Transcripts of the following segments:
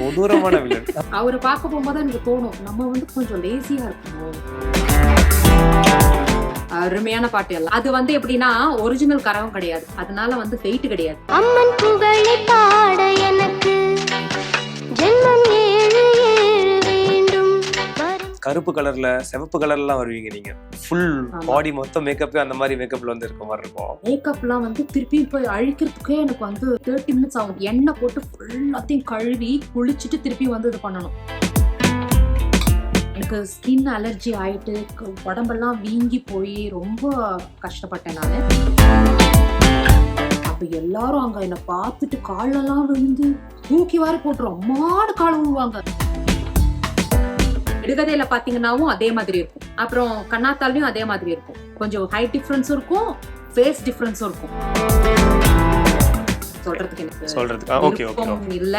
கொடூரமான வில்லன். அவரை பார்க்க போகும்போது எனக்கு தோணும் நம்ம வந்து கொஞ்சம் லேசியா இருக்கணும். அருமையான பாட்டு எல்லாம் அது வந்து எப்படின்னா ஒரிஜினல் கரகம் கிடையாது. அதனால வந்து வெயிட் கிடையாது. அம்மன் புகழை பாட எனக்கு கருப்பு கலர்ல சிவப்பு கலர்லாம் வருவீங்க நீங்க. ஃபுல். பாடி மொத்தம் மேக்கப்பே அந்த மாதிரி மேக்கப்ல வந்து இருக்க மாதிரி இருக்கும். மேக்கப்லாம் வந்து திருப்பி போய் அழிக்கிறதுக்கே எனக்கு வந்து தேர்ட்டி மினிட்ஸ் ஆகும். எண்ணெய் போட்டு ஃபுல்லாத்தையும் கழுவி குளிச்சுட்டு திருப்பி வந்து இது பண்ணணும். எனக்கு ஸ்கின் அலர்ஜி ஆயிட்டு உடம்பெல்லாம் வீங்கி போய் ரொம்ப கஷ்டப்பட்டேன் நான். அப்ப எல்லாரும் அங்க என்னை பார்த்துட்டு காலெல்லாம் விழுந்து தூக்கி வாரி போட்டுரும். அம்மாடு கால் விழுவாங்க விடுகதையில பாத்தீங்கன்னாவும் அதே மாதிரி இருக்கும். அப்புறம் கண்ணாத்தாலையும் அதே மாதிரி இருக்கும். கொஞ்சம் ஹைட் டிஃபரன்ஸும் இருக்கும் ஃபேஸ் டிஃபரன்ஸும் இருக்கும். சொல்றதுக்கு எனக்கு சொல்றதுக்கு ஓகே ஓகே விருப்பம் இல்ல.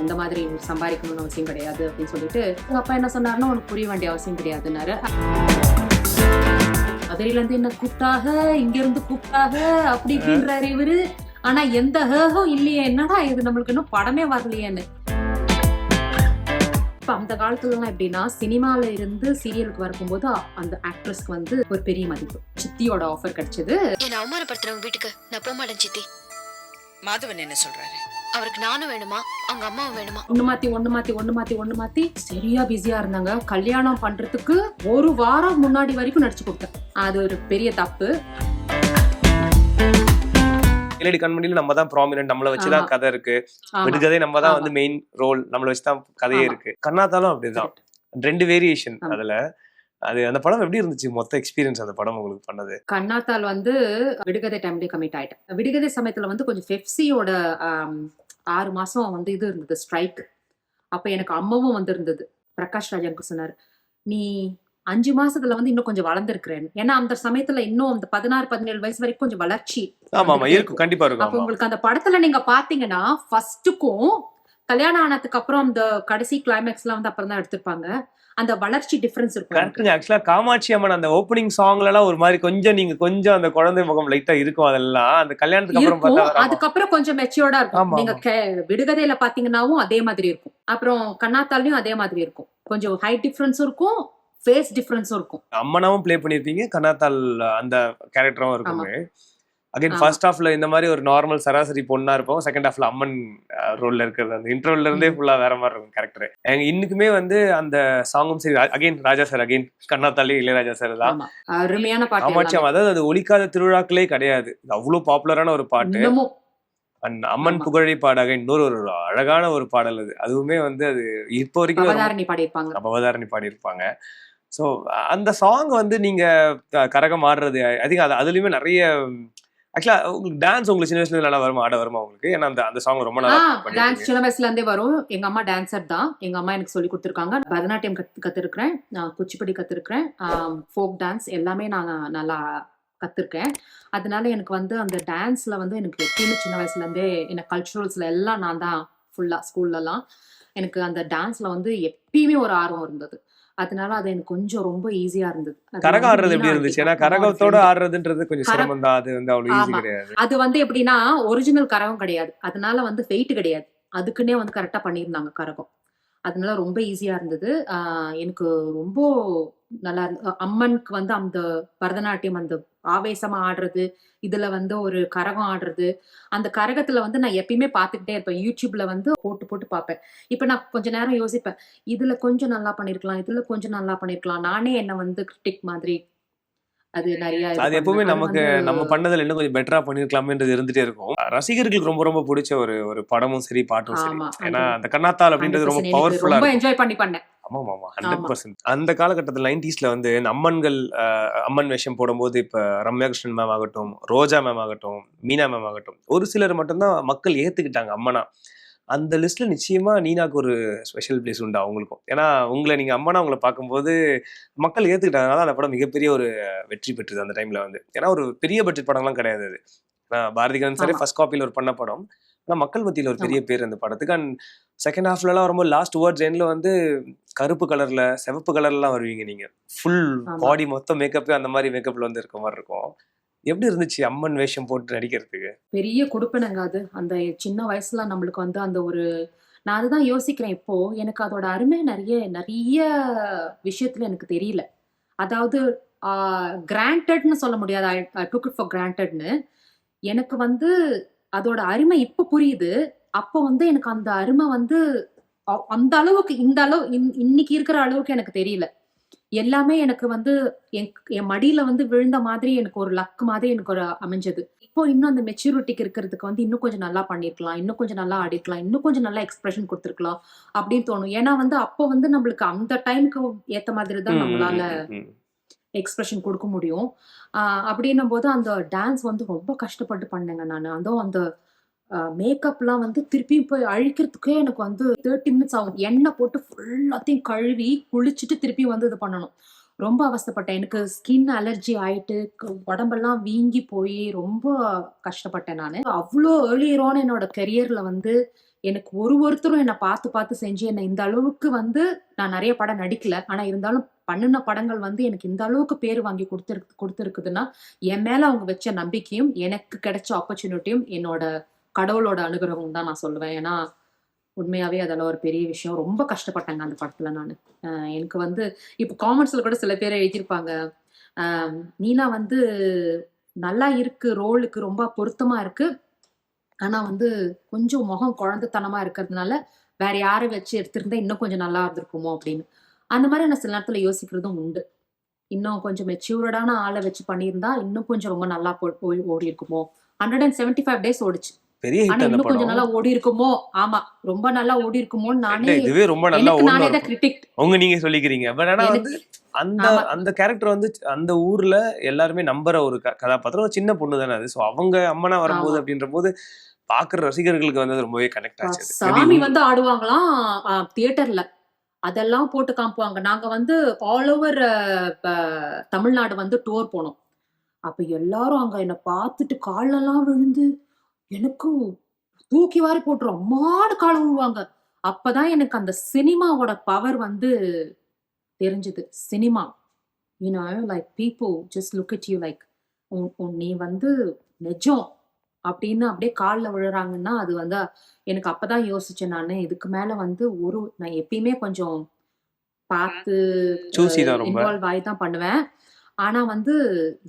இந்த மாதிரி சம்பாதிக்கணும்னு அவசியம் கிடையாது அப்படின்னு சொல்லிட்டு உங்க அப்பா என்ன சொன்னாருன்னா உனக்கு புரிய வேண்டிய அவசியம் கிடையாதுன்னாரு. மதுரையில இருந்து என்ன கூப்பிட்டாக? இங்க இருந்து கூப்பிட்டாக? அப்படி இப்படின்றாரு இவரு. ஆனா எந்த ஹேகம் இல்லையே என்னடா இது நம்மளுக்கு இன்னும் படமே வரலையேன்னு. இப்ப அந்த காலத்துல எல்லாம் எப்படின்னா சினிமால இருந்து சீரியலுக்கு வரும்போது அந்த ஆக்ட்ரஸ்க்கு வந்து ஒரு பெரிய மதிப்பு. சித்தியோட ஆஃபர் கிடைச்சது. என்ன அவமானப்படுத்துறவங்க வீட்டுக்கு நான் போக மாட்டேன் சித்தி. மாதவன் என்ன சொல்றாரு? அவருக்கு நானும் வேணுமா? அவங்க அம்மாவும் வேணுமா? ஒண்ணு மாத்தி ஒண்ணு மாத்தி ஒண்ணு மாத்தி ஒண்ணு மாத்தி சரியா பிஸியா இருந்தாங்க. கல்யாணம் பண்றதுக்கு ஒரு வாரம் முன்னாடி வரைக்கும் நடிச்சு கொடுத்தேன். அது ஒரு பெரிய தப்பு. இலடி கண்மணியில நம்ம தான் ப்ராமினன்ட் நம்மள வச்சுதான். கதை இருக்கு. விடுகதை நம்ம தான். வந்து மெயின் ரோல் நம்மள வச்சுதான் கதையே. இருக்கு. கண்ணாத்தாலும் அப்படிதான். ரெண்டு வேரியேஷன். அதுல. அது அந்த படம் எப்படி இருந்துச்சு? மொத்த எக்ஸ்பீரியன்ஸ் அந்த படம் உங்களுக்கு பண்ணது? கண்ணாத்தால் வந்து விடுகதை டைம்லயே கமிட் ஆயிட்டேன். விடுகதை சமயத்துல வந்து கொஞ்சம் பெப்சியோட ஆறு மாசம் வந்து இது இருந்தது ஸ்ட்ரைக் அப்ப எனக்கு அம்மாவும் வந்து இருந்தது பிரகாஷ் ராஜ் எனக்கு சொன்னாரு. நீ அஞ்சு மாசத்துல வந்து இன்னும் கொஞ்சம் வளர்ந்துருக்கிறேன். ஏன்னா அந்த சமயத்துல இன்னும் அந்த பதினாறு பதினேழு வயசு வரைக்கும் கொஞ்சம் வளர்ச்சி கண்டிப்பா இருக்கும். அப்போ உங்களுக்கு அந்த படத்துல நீங்க பாத்தீங்கன்னா ஃபர்ஸ்ட்டுக்கும் கல்யாணம் ஆனதுக்கு அப்புறம் அந்த கடைசி கிளைமேக்ஸ்லாம் வந்து அப்புறம் தான் எடுத்திருப்பாங்க. அந்த வளர்ச்சி டிஃபரன்ஸ் இருக்கும். கரெக்டுங்க ஆக்சுவலா காமாட்சி அம்மன் அந்த ஓப்பனிங் சாங்ல எல்லாம் ஒரு மாதிரி கொஞ்சம் நீங்க கொஞ்சம் அந்த குழந்தை முகம் லைட்டா இருக்கும் அதெல்லாம். அந்த கல்யாணத்துக்கு அப்புறம் பார்த்தா. அதுக்கப்புறம் கொஞ்சம் மெச்சூர்டா இருக்கும். நீங்க விடுகதையில பாத்தீங்கன்னாவும் அதே மாதிரி இருக்கும். அப்புறம் கண்ணாத்தாலையும் அதே மாதிரி இருக்கும். கொஞ்சம் ஹைட் டிஃபரன்ஸும் இருக்கும். ஃபேஸ் டிஃபரன்ஸும் இருக்கும். அம்மனாவும் ப்ளே பண்ணிருப்பீங்க கண்ணாத்தால் அந்த கேரக்டரும் இருக்குமே. அகைன். ஃபர்ஸ்ட் ஹாஃப்ல இந்த மாதிரி ஒரு நார்மல் சராசரி பொண்ணா இருப்போம் செகண்ட் ஹாஃப்ல அம்மன் ரோல்ல இருக்கிறது. அந்த இன்டர்வல்ல இருந்தே. ஃபுல்லா வேற மாதிரி இருக்கும் கேரக்டர் எங்க இன்னுக்குமே வந்து அந்த சாங்கும் சரி அகைன் ராஜா சார் அகைன் கண்ணாத்தாலே இளையராஜா சார் தான். அருமையான பாட்டு அதாவது அது ஒலிக்காத திருவிழாக்களே கிடையாது. அவ்வளவு பாப்புலரான ஒரு பாட்டு. அண்ட் அம்மன். புகழை பாடாக இன்னொரு ஒரு அழகான ஒரு பாடல் அது. அதுவுமே வந்து அது இப்போ வரைக்கும் பாடியிருப்பாங்க. பாடியிருப்பாங்க. ஸோ அந்த சாங் வந்து நீங்க க- கரகம் ஆடுறது ஐ திங்க் அது அதுலயுமே நிறைய ஆக்சுவலா உங்களுக்கு டான்ஸ் உங்களுக்கு சின்ன வயசுல நல்லா வருமா? ஆட வருமா உங்களுக்கு? ஏன்னா அந்த அந்த சாங் ரொம்ப நல்லா டான்ஸ் சின்ன வயசுல இருந்தே வரும். எங்க அம்மா டான்சர் தான். எங்க அம்மா எனக்கு சொல்லி கொடுத்துருக்காங்க. பரதநாட்டியம் கத்து கத்துருக்கிறேன். நான் குச்சிப்புடி கத்துருக்கிறேன். ஃபோக் டான்ஸ் எல்லாமே நான் நல்லா கத்துருக்கேன். அதனால எனக்கு வந்து அந்த டான்ஸ்ல வந்து எனக்கு எப்பயுமே சின்ன வயசுல இருந்தே எனக்கு கல்ச்சுரல்ஸ்ல எல்லாம் நான் தான் ஃபுல்லா ஸ்கூல்லலாம் எனக்கு அந்த டான்ஸ்ல வந்து எப்பயுமே ஒரு ஆர்வம் இருந்தது. அதனால அது எனக்கு கொஞ்சம் ரொம்ப ஈஸியா இருந்தது. கரகம் ஆடுறது எப்படி இருந்துச்சு? ஏன்னா கரகத்தோட. ஆடுறதுன்றது கொஞ்சம் சிரமம் தான். அது வந்து அவ்வளவு ஈஸி. கிடையாது. அது வந்து எப்படின்னா ஒரிஜினல் கரகம் கிடையாது. அதனால வந்து வெயிட் கிடையாது. அதுக்குன்னே வந்து கரெக்டா பண்ணியிருந்தாங்க கரகம். அதனால ரொம்ப ஈஸியா இருந்தது. எனக்கு ரொம்ப நல்லா அம்மனுக்கு வந்து அந்த பரதநாட்டியம் அந்த ஆவேசமா ஆடுறது இதுல வந்து ஒரு கரகம் ஆடுறது அந்த கரகத்துல வந்து நான் எப்பயுமே பார்த்துக்கிட்டே இருப்பேன். யூடியூப்ல வந்து போட்டு போட்டு பார்ப்பேன். இப்ப நான் கொஞ்ச நேரம் யோசிப்பேன். இதுல கொஞ்சம் நல்லா பண்ணிருக்கலாம் இதுல கொஞ்சம் நல்லா பண்ணிருக்கலாம். நானே என்ன வந்து கிரிட்டிக் மாதிரி அது நிறைய அது எப்பவுமே நமக்கு நம்ம பண்ணதுல இன்னும் கொஞ்சம் பெட்டரா பண்ணிருக்கலாமேன்றது இருந்துட்டே இருக்கும். ரசிகர்களுக்கு ரொம்ப ரொம்ப பிடிச்ச ஒரு ஒரு படமும் சரி பாட்டும் சரி. ஏன்னா அந்த கண்ணாத்தால் அப்படின்றது ரொம்ப 100% எனக்கு பவர்ஃபுல்லா என்ஜாய் பண்ணி பண்ணேன். ஆமா ஆமா. ஹண்ட்ரட் பர்சன்ட் அந்த காலகட்டத்தில் நைன்டிஸ்ல வந்து இந்த அம்மன்கள் அம்மன் வேஷம் போடும்போது இப்ப ரம்யா கிருஷ்ணன் மேம் ஆகட்டும் ரோஜா மேம் ஆகட்டும் மீனா மேம் ஆகட்டும் ஒரு சிலர் மட்டும்தான் மக்கள் ஏத்துக்கிட்டாங்க அம்மனா. அந்த லிஸ்ட்ல நிச்சயமா நீனாக்கு ஒரு ஸ்பெஷல் பிளேஸ் உண்டு அவங்களுக்கும். ஏன்னா உங்களை நீங்க அம்மனா உங்களை பார்க்கும்போது மக்கள் ஏத்துக்கிட்டாங்க. அந்த படம் மிகப்பெரிய ஒரு வெற்றி பெற்றது அந்த டைம்ல வந்து. ஏன்னா ஒரு பெரிய பட்ஜெட் படம்லாம் கிடையாது அது. ஆஹ் பாரதிகரன் சாரே. ஃபர்ஸ்ட் காப்பியில் ஒரு பண்ண படம். ஆனா மக்கள் மத்தியில ஒரு பெரிய பேர் அந்த படத்துக்கு. அண்ட் செகண்ட் ஹாஃப்லலாம் வரும்போது லாஸ்ட் வேர்ட்ஸ் எண்ட்ல வந்து கருப்பு கலர்ல சிவப்பு கலர்லாம் வருவீங்க நீங்க. ஃபுல். பாடி மொத்தம் மேக்கப்பே அந்த மாதிரி மேக்கப்ல வந்து இருக்க மாதிரி இருக்கும். எப்படி இருந்துச்சு அம்மன் வேஷம் போட்டு நடிக்கிறதுக்கு? பெரிய கொடுப்பனங்க அது. அந்த சின்ன வயசுல நம்மளுக்கு வந்து அந்த ஒரு நான் அதுதான் யோசிக்கிறேன் இப்போ. எனக்கு அதோட அருமை நிறைய நிறைய விஷயத்துல எனக்கு தெரியல. அதாவது கிராண்டட்னு சொல்ல முடியாது. ஐ டுக் இட் ஃபார் கிராண்டட்னு எனக்கு வந்து அதோட அருமை இப்போ புரியுது. அப்போ வந்து எனக்கு அந்த அருமை வந்து அந்த அளவுக்கு இந்த அளவு இன்- இன்னைக்கு இருக்கிற அளவுக்கு எனக்கு தெரியல. எல்லாமே எனக்கு வந்து என் என் மடியில வந்து விழுந்த மாதிரி எனக்கு ஒரு லக் மாதிரி எனக்கு ஒரு அமைஞ்சது. இப்போ இன்னும் அந்த மெச்சூரிட்டிக்கு இருக்கிறதுக்கு வந்து இன்னும் கொஞ்சம் நல்லா பண்ணிருக்கலாம். இன்னும் கொஞ்சம் நல்லா ஆடிருக்கலாம். இன்னும் கொஞ்சம் நல்லா எக்ஸ்பிரஷன் கொடுத்துருக்கலாம் அப்படின்னு தோணும். ஏன்னா வந்து அப்போ வந்து நம்மளுக்கு அந்த டைம்க்கு ஏத்த மாதிரி தான் நம்மளால எக்ஸ்பிரஷன் கொடுக்க முடியும். அப்படின்னும் போது அந்த டான்ஸ் வந்து ரொம்ப கஷ்டப்பட்டு பண்ணேங்க நான். அதுவும் அந்த மேக்கப்லாம் வந்து திருப்பி போய் அழிக்கிறதுக்கே எனக்கு வந்து தேர்ட்டி மினிட்ஸ் ஆகும். எண்ணெய் போட்டு ஃபுல்லாத்தையும் கழுவி குளிச்சுட்டு திருப்பி வந்து இது பண்ணணும். ரொம்ப அவஸ்தைப்பட்டேன். எனக்கு ஸ்கின் அலர்ஜி ஆயிட்டு உடம்பெல்லாம் வீங்கி போய் ரொம்ப கஷ்டப்பட்டேன் நான். அவ்வளோ ஏர்லியரான என்னோட கெரியர்ல வந்து எனக்கு ஒரு ஒருத்தரும் என்னை பார்த்து பார்த்து செஞ்சு என்னை இந்த அளவுக்கு வந்து நான் நிறைய படம் நடிக்கல. ஆனால் இருந்தாலும் பண்ணின படங்கள் வந்து எனக்கு இந்த அளவுக்கு பேர் வாங்கி கொடுத்துருக்கு கொடுத்துருக்குதுன்னா என் மேல அவங்க வச்ச நம்பிக்கையும் எனக்கு கிடைச்ச ஆப்பர்ச்சுனிட்டியும் என்னோட கடவுளோட அனுகிரகம் தான் நான் சொல்லுவேன். ஏன்னா உண்மையாவே அதெல்லாம் ஒரு பெரிய விஷயம். ரொம்ப கஷ்டப்பட்டேங்க அந்த படத்துல நான். எனக்கு வந்து இப்போ காமெண்ட்ஸ்ல கூட சில பேர் எழுதியிருப்பாங்க. ஆஹ் நீனா வந்து நல்லா இருக்கு ரோலுக்கு ரொம்ப பொருத்தமா இருக்கு. ஆனா வந்து கொஞ்சம் முகம் குழந்தைத்தனமா இருக்கிறதுனால வேற யாரை வச்சு எடுத்திருந்தா இன்னும் கொஞ்சம் நல்லா இருந்திருக்குமோ? அப்படின்னு. அந்த மாதிரி நான் சில நேரத்துல யோசிக்கிறதும் உண்டு. இன்னும் கொஞ்சம் மெச்சூர்டான ஆளை வச்சு பண்ணியிருந்தா இன்னும் கொஞ்சம் ரொம்ப நல்லா போய் ஓடி இருக்குமோ? Hundred and seventy five days ஓடிச்சு ஆனா இன்னும் கொஞ்சம் நல்லா ஓடி இருக்குமோ? ஆமா. ரொம்ப நல்லா ஓடி இருக்குமோன்னு நானே இதுவே ரொம்ப நல்லா நானே தான் கிரிட்டிக் உங்க நீங்க சொல்லிக்கிறீங்க. பட் ஆனா வந்து அந்த. அந்த கேரக்டர் வந்து அந்த ஊர்ல எல்லாருமே நம்புற ஒரு கதாபாத்திரம் ஒரு சின்ன பொண்ணு தானே அது. சோ அவங்க அம்மனா வரும்போது. அப்படின்ற போது பாக்குற ரசிகர்களுக்கு வந்து ரொம்பவே கனெக்ட் ஆச்சு. சாமி வந்து ஆடுவாங்களாம் தியேட்டர்ல அதெல்லாம் போட்டு காமிப்பாங்க. நாங்க வந்து ஆல் ஓவர் தமிழ்நாடு வந்து டூர் போனோம். அப்ப எல்லாரும் அங்க என்னை பார்த்துட்டு காலெல்லாம் விழுந்து எனக்கு தூக்கி வாரி போட்டுரும். அம்மாடு கால் விழுவாங்க அப்பதான் எனக்கு அந்த சினிமாவோட பவர் வந்து தெரிஞ்சது. Cinema. You know like people just look it you like நீ வந்து நிஜம். அப்படின்னு அப்படியே காலில் விழுறாங்கன்னா அது வந்து எனக்கு அப்பதான் யோசிச்சேன் நான். இதுக்கு மேல வந்து ஒரு நான் எப்பயுமே கொஞ்சம் பார்த்து. இன்வால்வ் ஆகி தான் பண்ணுவேன். ஆனா வந்து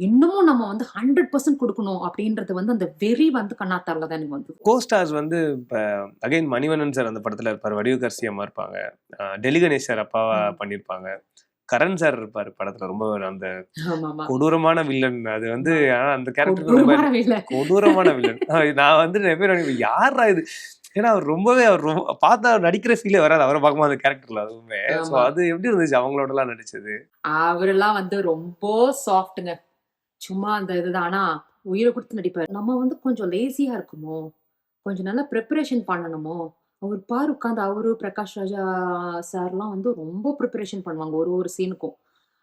இன்னமும் நம்ம வந்து ஹண்ட்ரட் பர்சன்ட் கொடுக்கணும் அப்படின்றது வந்து அந்த வெறி வந்து கண்ணாத்தாரில் தான் எனக்கு வந்து கோ ஸ்டார்ஸ் வந்து இப்ப அகைன் மணிவண்ணன் சார் அந்த படத்துல இருப்பாரு வடிவு கர்சி அம்மா இருப்பாங்க. அஹ் டெல்லி கணேஷ் சார் அப்பாவா ம். கரண் சார் இருப்பாரு படத்துல ரொம்ப அந்த கொடூரமான வில்லன். அது வந்து அந்த கேரக்டர் கொடூரமான வில்லன். நான் வந்து நிறைய பேர் யார்ரா இது? ஏன்னா அவர் ரொம்பவே அவர் ரொம்ப பார்த்தா அவர் நடிக்கிற ஃபீலே வராது. அவரை பார்க்கும்போது அந்த கேரக்டர்ல அதுவுமே. ஸோ ஆமா. அது எப்படி இருந்துச்சு? அவங்களோட எல்லாம் நடிச்சது? அவரெல்லாம் வந்து ரொம்ப சாஃப்ட்டுங்க சும்மா அந்த இதுதான். ஆனா உயிரை கொடுத்து நடிப்பார். நம்ம வந்து கொஞ்சம் லேசியா இருக்குமோ? கொஞ்சம் நல்லா ப்ரிப்பரேஷன் பண்ணணுமோ? அவர் பாரு உட்காந்து அவரு பிரகாஷ் ராஜா சார்லாம் வந்து ரொம்ப ப்ரிப்பரேஷன் பண்ணுவாங்க ஒரு ஒரு சீனுக்கும்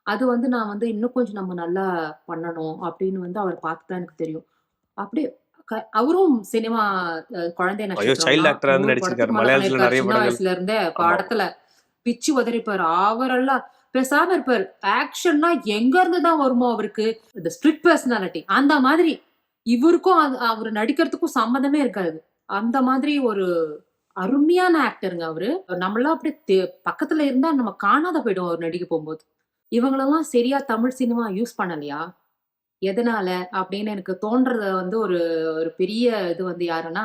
அது வந்து நான் வந்து இன்னும் கொஞ்சம் நம்ம நல்லா பண்ணணும் அப்படின்னு வந்து அவர் பார்த்து தான் எனக்கு தெரியும். அப்படியே அவரும் சினிமா குழந்தை. வயசுல இருந்தே படத்துல பிச்சு உதறிப்பாரு. அவரெல்லாம் பேசாம இருப்பாரு. ஆக்ஷன்னா எங்க இருந்து தான் வருமோ அவருக்கு. இந்த ஸ்ட்ரிக்ட் பர்சனாலிட்டி அந்த மாதிரி இவருக்கும் அவர் நடிக்கிறதுக்கும் சம்மந்தமே இருக்காது. அந்த மாதிரி ஒரு அருமையான ஆக்டருங்க அவரு. நம்மளாம் அப்படியே பக்கத்துல இருந்தா நம்ம காணாத போயிடும் அவர் நடிக்க போகும்போது. இவங்களெல்லாம் சரியா தமிழ் சினிமா யூஸ் பண்ணலையா? எதனால? அப்படின்னு எனக்கு தோன்றத வந்து ஒரு ஒரு பெரிய இது வந்து யாருன்னா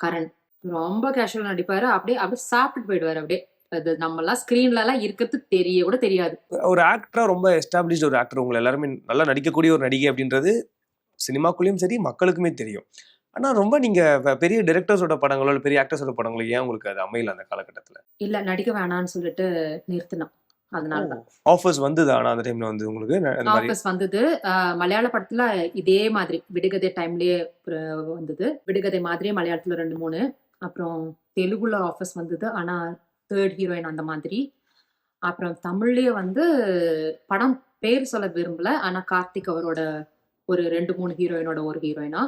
கரண். ரொம்ப கேஷுவலாக நடிப்பாரு. அப்படியே அப்படியே சாப்பிட்டு போயிடுவாரு அப்படியே. அது நம்மளாம் எல்லாம் ஸ்கிரீன்ல எல்லாம் இருக்கிறது தெரிய கூட தெரியாது. ஒரு ஆக்டரா ரொம்ப எஸ்டாப்ளிஷ்ட் ஒரு ஆக்டர் உங்களை எல்லாருமே நல்லா நடிக்கக்கூடிய ஒரு நடிகை அப்படின்றது சினிமாக்குள்ளேயும் சரி மக்களுக்குமே தெரியும். ஆனா ரொம்ப நீங்க பெரிய டைரக்டர்ஸோட படங்களோ இல்ல பெரிய ஆக்டர்ஸோட படங்களோ ஏன் உங்களுக்கு அது அமையல அந்த காலகட்டத்துல? இல்ல நடிக்க வேணாம்னு சொல்லிட்டு நிறுத்தினோம். அதனால ஆஃபர்ஸ் வந்தது? ஆனா அந்த டைம்ல வந்து உங்களுக்கு ஆஃபீஸ் வந்தது. மலையாள படத்துல இதே மாதிரி விடுகதை டைம்லயே வந்தது. விடுகதை மாதிரியே மலையாளத்துல ரெண்டு மூணு. அப்புறம் தெலுங்குல ஆஃபீஸ் வந்தது. ஆனா தேர்ட் ஹீரோயின் அந்த மாதிரி. அப்புறம் தமிழ்லயே வந்து படம் பேர் சொல்ல விரும்பல. ஆனா கார்த்திக் அவரோட ஒரு ரெண்டு மூணு ஹீரோயினோட ஒரு ஹீரோயினா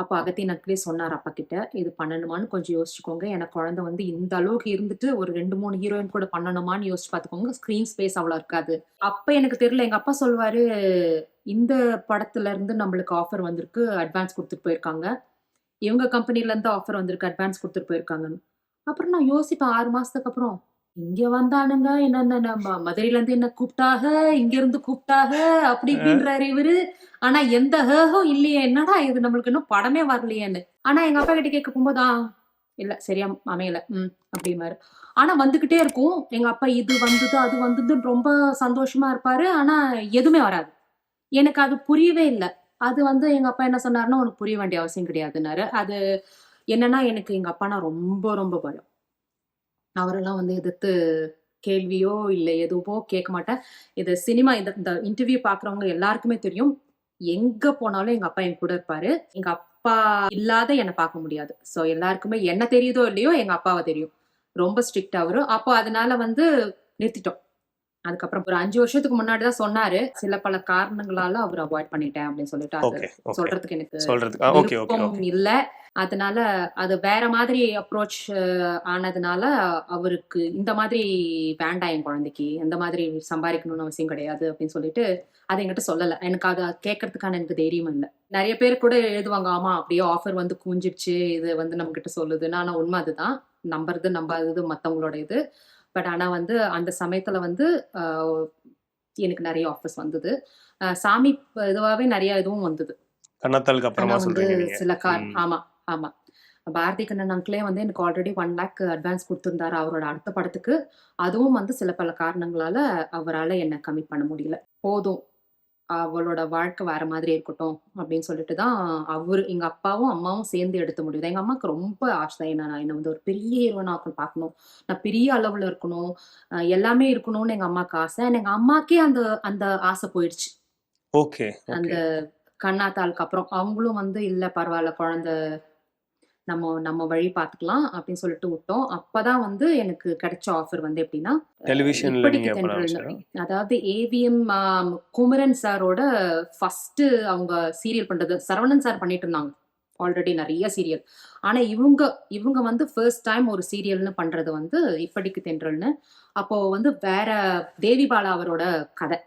அப்போ அகத்தி நக்கலே சொன்னார் அப்பா கிட்ட இது பண்ணணுமான்னு கொஞ்சம் யோசிச்சுக்கோங்க. எனக்கு குழந்தை வந்து இந்த அளவுக்கு இருந்துட்டு ஒரு ரெண்டு மூணு ஹீரோயின் கூட பண்ணணுமான்னு யோசிச்சு பார்த்துக்கோங்க ஸ்க்ரீன் ஸ்பேஸ் அவ்வளோ இருக்காது. அப்போ எனக்கு தெரியல. எங்கள் அப்பா சொல்வாரு இந்த படத்துல இருந்து நம்மளுக்கு ஆஃபர் வந்திருக்கு அட்வான்ஸ் கொடுத்துட்டு போயிருக்காங்க. இவங்க கம்பெனில இருந்து ஆஃபர் வந்திருக்கு அட்வான்ஸ் கொடுத்துட்டு போயிருக்காங்கன்னு. அப்புறம் நான் யோசிப்பேன் ஆறு மாசத்துக்கு அப்புறம். இங்க வந்தானுங்க என்ன நம்ம மதுரையில இருந்து என்ன கூப்பிட்டாக இங்க இருந்து கூப்பிட்டாக அப்படி இப்படின்றாரு இவரு. ஆனா எந்த ஹேகம் இல்லையே என்னடா இது நம்மளுக்கு இன்னும் படமே வரலையேன்னு. ஆனா எங்க அப்பா கிட்ட கேட்க போகும்போது இல்ல சரியா அமையல உம் அப்படிமாரு ஆனா வந்துகிட்டே இருக்கும். எங்க அப்பா இது வந்தது அது வந்ததுன்னு ரொம்ப சந்தோஷமா இருப்பாரு. ஆனா எதுவுமே வராது. எனக்கு அது புரியவே இல்லை. அது வந்து எங்க அப்பா என்ன சொன்னாருன்னா உனக்கு புரிய வேண்டிய அவசியம் கிடையாதுன்னாரு. அது என்னன்னா எனக்கு எங்க அப்பானா ரொம்ப ரொம்ப பயம். அவரெல்லாம் வந்து எதிர்த்து கேள்வியோ இல்லை எதுவோ கேட்க மாட்டேன். இது சினிமா இந்த இந்த இன்டர்வியூ பார்க்குறவங்க எல்லாருக்குமே தெரியும். எங்கே போனாலும் எங்கள் அப்பா என் கூட இருப்பாரு. எங்கள் அப்பா இல்லாத என்னை பார்க்க முடியாது. ஸோ எல்லாருக்குமே என்ன தெரியுதோ இல்லையோ எங்கள் அப்பாவை தெரியும். ரொம்ப ஸ்ட்ரிக்ட் அவரு. அப்போ அதனால வந்து நிறுத்திட்டோம். அதுக்கப்புறம் ஒரு அஞ்சு வருஷத்துக்கு முன்னாடி தான் சொன்னாரு. சில பல காரணங்களால அவர் அவாய்ட் பண்ணிட்டேன் அப்படின்னு சொல்லிட்டு சொல்றதுக்கு எனக்கு இல்ல. அதனால அது வேற மாதிரி அப்ரோச் ஆனதுனால அவருக்கு இந்த மாதிரி வேண்டாம் என் குழந்தைக்கு இந்த மாதிரி சம்பாதிக்கணும்னு அவசியம் கிடையாது அப்படின்னு சொல்லிட்டு அதை என்கிட்ட சொல்லல. எனக்கு அதை கேட்கறதுக்கான எனக்கு தைரியம் இல்லை. நிறைய பேர் கூட எழுதுவாங்க ஆமா அப்படியே ஆஃபர் வந்து கூஞ்சிடுச்சு இது வந்து நம்ம கிட்ட சொல்லுதுன்னு. ஆனா உண்மை அதுதான். நம்புறது நம்பாதது மத்தவங்களோட இது. பட் ஆனா வந்து அந்த சமயத்துல வந்து எனக்கு நிறைய ஆஃபர்ஸ் வந்தது. சாமி இதுவாவே நிறைய இதுவும் வந்தது. வந்து சில கார். ஆமா ஆமா. பாரதி கண்ணன் அங்கிளே வந்து எனக்கு ஆல்ரெடி ஒன் லேக் அட்வான்ஸ் கொடுத்திருந்தாரு அவரோட அடுத்த படத்துக்கு. அதுவும் வந்து சில பல காரணங்களால அவரால என்ன கமிட் பண்ண முடியல. போதும். அவளோட வாழ்க்கை வேற மாதிரி இருக்கட்டும் அப்படின்னு சொல்லிட்டு தான் அவரு எங்க அப்பாவும் அம்மாவும் சேர்ந்து எடுத்த முடியுது எங்க அம்மாவுக்கு ரொம்ப ஆசை. என்ன நான் என்ன வந்து ஒரு பெரிய ஹீரோனா பார்க்கணும். நான் பெரிய அளவுல இருக்கணும். எல்லாமே இருக்கணும்னு எங்க அம்மாவுக்கு ஆசை. எங்க அம்மாக்கே அந்த அந்த ஆசை போயிடுச்சு. ஓகே. அந்த கண்ணாத்தாளுக்கு அப்புறம் அவங்களும் வந்து இல்ல பரவாயில்ல குழந்தை நம்ம நம்ம வழி பார்த்துக்கலாம் அப்படின்னு சொல்லிட்டு விட்டோம். அப்பதான் வந்து எனக்கு கிடைச்ச ஆஃபர் வந்து எப்படின்னா அதாவது ஏவிஎம் குமரன் சாரோட ஃபர்ஸ்ட் அவங்க சீரியல் பண்றது சரவணன் சார் பண்ணிட்டு இருந்தாங்க. ஆல்ரெடி நிறைய சீரியல் ஆனா இவங்க இவங்க வந்து ஃபர்ஸ்ட் டைம் ஒரு சீரியல்னு பண்றது வந்து இப்படிக்கு தென்றல்னு. அப்போ வந்து வேற தேவி பாலா அவரோட கதை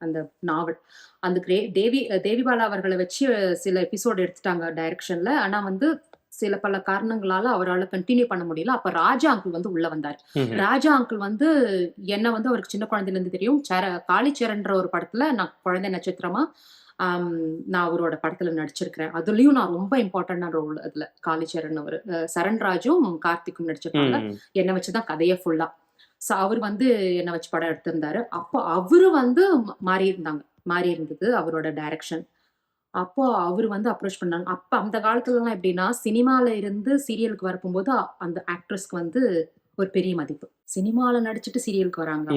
அந்த நாவல். அந்த கிரே தேவி தேவி பாலா அவர்களை வச்சு சில எபிசோட் எடுத்துட்டாங்க டைரக்ஷன்ல ஆனா வந்து சில பல காரணங்களால அவரால் கண்டினியூ பண்ண முடியல. அப்ப ராஜா அங்கிள் வந்து உள்ள வந்தார். ராஜா அங்கிள் வந்து என்ன வந்து அவருக்கு சின்ன குழந்தையில இருந்து தெரியும். சர காளிச்சரன்ற ஒரு படத்துல நான் குழந்தை நட்சத்திரமா நான் அவரோட படத்துல நடிச்சிருக்கிறேன். அதுலயும் நான் ரொம்ப இம்பார்ட்டன்டான ரோல் அதுல. காளிச்சரண் அவர். சரண்ராஜும் கார்த்திக்கும் நடிச்சிருப்பாங்க. ம். என்னை வச்சுதான் கதையே ஃபுல்லா ஸோ அவர் வந்து என்னை வச்சு படம் எடுத்திருந்தாரு. அப்போ அவரு வந்து மாறி இருந்தாங்க மாறி இருந்தது அவரோட டைரக்ஷன் அப்போ அவர் வந்து அப்ரோச் பண்ணாங்க. அப்போ அந்த காலத்துலலாம் எப்படின்னா சினிமால இருந்து சீரியலுக்கு வரப்போகும்போது அந்த ஆக்ட்ரஸ்க்கு வந்து ஒரு பெரிய மதிப்பு. சினிமால நடிச்சிட்டு சீரியலுக்கு வராங்க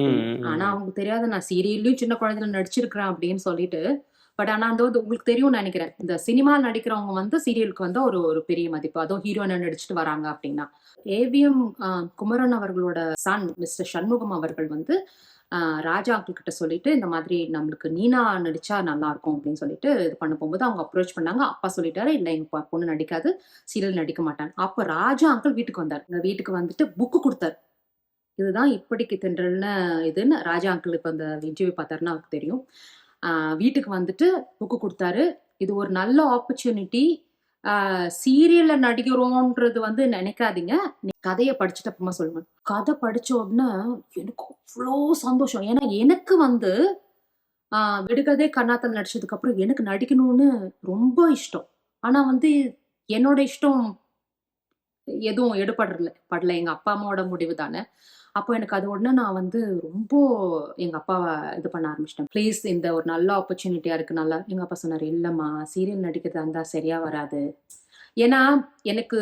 ஆனா ம். அவங்களுக்கு தெரியாது நான் சீரியல்லையும் சின்ன குழந்தைல நடிச்சிருக்கிறேன் அப்படின்னு சொல்லிட்டு பட் ஆனா அந்த வந்து உங்களுக்கு தெரியும்னு நினைக்கிறேன். இந்த சினிமால நடிக்கிறவங்க வந்து சீரியலுக்கு வந்து ஒரு ஒரு பெரிய மதிப்பு. அதுவும் ஹீரோயினை நடிச்சிட்டு வராங்க அப்படின்னா. ஏவிஎம் குமரன் அவர்களோட சன் மிஸ்டர் சண்முகம் அவர்கள் வந்து ராஜா அங்கிள் கிட்ட சொல்லிட்டு இந்த மாதிரி நம்மளுக்கு நீனா நடிச்சா நல்லா இருக்கும் அப்படின்னு சொல்லிட்டு இது பண்ண போகும்போது அவங்க அப்ரோச் பண்ணாங்க. அப்பா சொல்லிட்டாரு இல்லை எங்க பொண்ணு நடிக்காது சீரியல் நடிக்க மாட்டாங்க அப்போ ராஜா அங்கிள் வீட்டுக்கு வந்தார். எங்க வீட்டுக்கு வந்துட்டு புக்கு கொடுத்தாரு. இதுதான் இப்படிக்கு தென்றல்னு இதுன்னு ராஜா அங்கிள் இப்போ அந்த இன்டர்வியூ பார்த்தாருன்னா அவருக்கு தெரியும். வீட்டுக்கு வந்துட்டு புக்கு கொடுத்தாரு. இது ஒரு நல்ல ஆப்பர்ச்சுனிட்டி சீரியல்ல நடிக்கிறோன்றது வந்து நினைக்காதீங்க. நீ கதையை படிச்சுட்டு அப்புறமா சொல்லுங்க. கதை படிச்ச உடனே எனக்கு அவ்வளோ சந்தோஷம். ஏன்னா எனக்கு வந்து ஆஹ் விடுகதை கண்ணாத்தல் நடிச்சதுக்கு அப்புறம் எனக்கு நடிக்கணும்னு ரொம்ப இஷ்டம். ஆனா வந்து என்னோட இஷ்டம் எதுவும் எடுபடல படல. எங்க அப்பா அம்மாவோட முடிவு தானே. அப்போ எனக்கு அது உடனே நான் வந்து ரொம்ப எங்க அப்பாவை இது பண்ண ஆரம்பிச்சிட்டேன். ப்ளீஸ் இந்த ஒரு நல்ல ஆப்பர்ச்சுனிட்டியா இருக்கு. நல்லா எங்க அப்பா சொன்னார் இல்லம்மா சீரியல் நடிக்கிறதா இருந்தால் சரியா வராது. ஏன்னா எனக்கு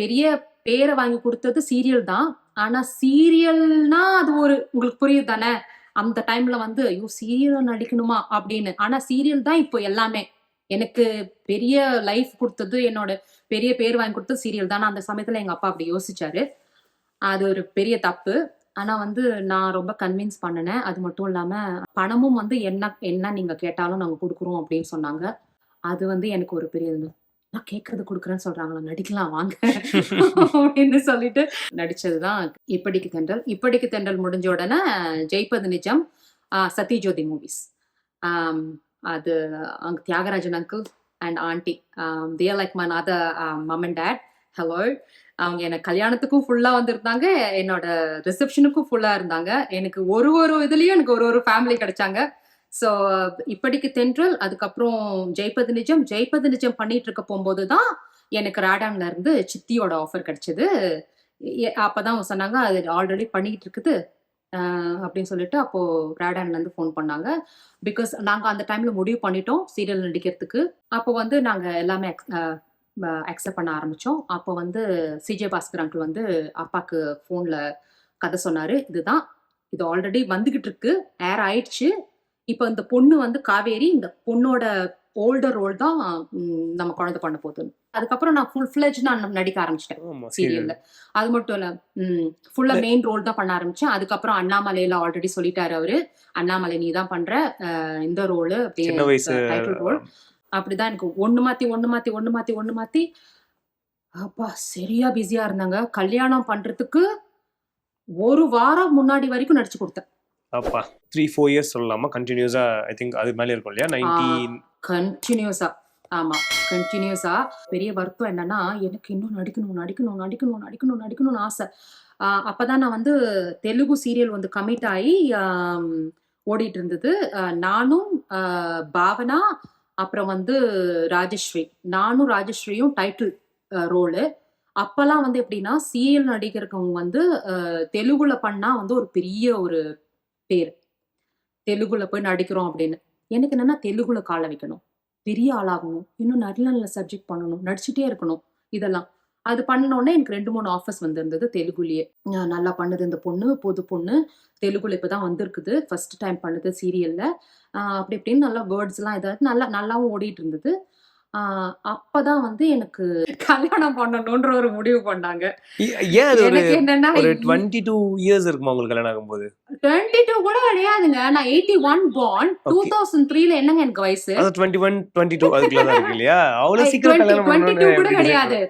பெரிய பேரை வாங்கி கொடுத்தது சீரியல் தான். ஆனா சீரியல்னா அது ஒரு உங்களுக்கு புரியுது தானே? அந்த டைம்ல வந்து ஐயோ சீரியல் நடிக்கணுமா? அப்படின்னு. ஆனா சீரியல் தான் இப்போ எல்லாமே. எனக்கு பெரிய லைஃப் கொடுத்தது என்னோட பெரிய பேர் வாங்கி கொடுத்தது சீரியல் தான். அந்த சமயத்துல எங்க அப்பா அப்படி யோசிச்சாரு. அது ஒரு பெரிய தப்பு. ஆனா வந்து நான் ரொம்ப கன்வின்ஸ் பண்ணினேன். அது மட்டும் இல்லாம பணமும் வந்து என்ன என்ன நீங்க கேட்டாலும் நாங்க கொடுக்குறோம் அப்படின்னு சொன்னாங்க. அது வந்து எனக்கு ஒரு பெரிய. நான் கேட்கறது கொடுக்குறேன்னு சொல்றாங்களா? நடிக்கலாம் வாங்க. அப்படின்னு சொல்லிட்டு நடிச்சதுதான் இப்படிக்கு தென்றல். இப்படிக்கு தென்றல் முடிஞ்ச உடனே ஜெயிப்பது நிஜம் சத்யஜோதி மூவிஸ் அது அங்க Thiagarajan uncle and aunty there like my other mom and dad hello அவங்க எனக்கு கல்யாணத்துக்கும் ஃபுல்லா வந்திருந்தாங்க என்னோட ரிசப்ஷனுக்கும் ஃபுல்லா இருந்தாங்க. எனக்கு ஒரு ஒரு இதுலயும் எனக்கு ஒரு ஒரு ஃபேமிலி கிடைச்சாங்க. ஸோ இப்படிக்கு தென்றல் அதுக்கப்புறம் ஜெய்பது நிஜம். ஜெய்பது நிஜம் பண்ணிட்டு இருக்க போகும்போது தான் எனக்கு ராடான்ல இருந்து சித்தியோட ஆஃபர் கிடைச்சது. அப்பதான் அவங்க சொன்னாங்க அது ஆல்ரெடி பண்ணிட்டு இருக்குது அப்படின்னு சொல்லிட்டு அப்போ ராடான்ல இருந்து ஃபோன் பண்ணாங்க. பிகாஸ் நாங்கள் அந்த டைம்ல முடிவு பண்ணிட்டோம் சீரியல் நடிக்கிறதுக்கு. அப்போ வந்து நாங்கள் எல்லாமே அக்செப்ட் பண்ண ஆரம்பிச்சோம். அப்போ வந்து சிஜே பாஸ்கர் அங்கிள் வந்து அப்பாக்கு ஃபோன்ல கதை சொன்னாரு. இதுதான். இது ஆல்ரெடி வந்துகிட்டு இருக்கு. ஏர் ஆயிடுச்சு. இப்போ இந்த பொண்ணு வந்து காவேரி இந்த பொண்ணோட ஓல்டர் ரோல் தான் நம்ம குழந்தை பண்ண போகுதுன்னு. அதுக்கப்புறம் நான் ஃபுல் ஃபிளெஜ் நான் நடிக்க ஆரம்பிச்சிட்டேன் சீரியல்ல அது மட்டும் இல்ல ஃபுல்லா மெயின் ரோல் தான் பண்ண ஆரம்பிச்சேன். அதுக்கப்புறம் அண்ணாமலையில ஆல்ரெடி சொல்லிட்டாரு அவரு. அண்ணாமலை நீ தான் பண்ற இந்த ரோல் டைட்டில் ரோல் அப்படிதான் எனக்கு ஒண்ணு மாத்தி ஒண்ணு மாத்தி ஒண்ணு மாத்தி ஒண்ணு மாத்தி. அப்பா சரியா பிஸியா இருந்தாங்க. கல்யாணம் பண்றதுக்கு ஒரு வாரம் முன்னாடி வரைக்கும் நடிச்சு கொடுத்தேன். அப்பா த்ரீ ஃபோர் இயர்ஸ் சொல்லலாமா கண்டினியூஸா ஐ திங்க் அது மேலே இருக்கும் இல்லையா? நைன்டீன் கண்டினியூஸா ஆமா கண்டினியூஸா பெரிய வருத்தம் என்னன்னா எனக்கு இன்னும் நடிக்கணும் நடிக்கணும் நடிக்கணும் நடிக்கணும் நடிக்கணும்னு ஆசை. அப்பதான் நான் வந்து தெலுங்கு சீரியல் வந்து கமிட் ஆகி ஓடிட்டு இருந்தது. நானும் பாவனா அப்புறம் வந்து ராஜஸ்ரீ. நானும் ராஜஸ்ரீயும் டைட்டில் ரோலு அப்பெல்லாம் வந்து எப்படின்னா சிஎல் நடிகருக்கவங்க வந்து தெலுங்குல பண்ணா வந்து ஒரு பெரிய ஒரு பேர். தெலுங்குல போய் நடிக்கிறோம் அப்படின்னு. எனக்கு என்னன்னா தெலுங்குல கால வைக்கணும். பெரிய ஆளாகணும். இன்னும் நல்ல நல்ல சப்ஜெக்ட் பண்ணணும். நடிச்சுட்டே இருக்கணும். இதெல்லாம். அது பண்ணோடனே எனக்கு ரெண்டு மூணு ஆஃபர்ஸ் வந்திருந்தது தெலுங்குலயே நல்லா பண்ணுது இந்த பொண்ணு புது பொண்ணு. தெலுங்குல இப்பதான் வந்திருக்குது. ஃபர்ஸ்ட் டைம் பண்ணுது சீரியல்ல அப்படி இப்படின்னு நல்லா வேர்ட்ஸ் எல்லாம் இதாட்டு நல்லா நல்லாவும் ஓடிட்டு இருந்தது அப்பதான் வந்து எனக்கு கல்யாணம் பண்ணணும்ன்ற ஒரு முடிவு பண்ணாங்க. என்னன்னா டுவெண்ட்டி டூ இயர்ஸ் இருக்குமா உங்களுக்கு கல்யாணம் ஆகும்போது? டுவெண்ட்டி டூ கூட கிடையாதுங்க. நான் eighty one born two thousand த்ரீல என்னங்க எனக்கு வயசு? டுவெண்ட்டி ஒன் டுவெண்ட்டி டூ அதுக்குள்ள தான் இருக்கு இல்லையா? அவ்வளவு சீக்கிரம் கல்யாணம் டுவெண்ட்டி டூ கூட கிடையாது.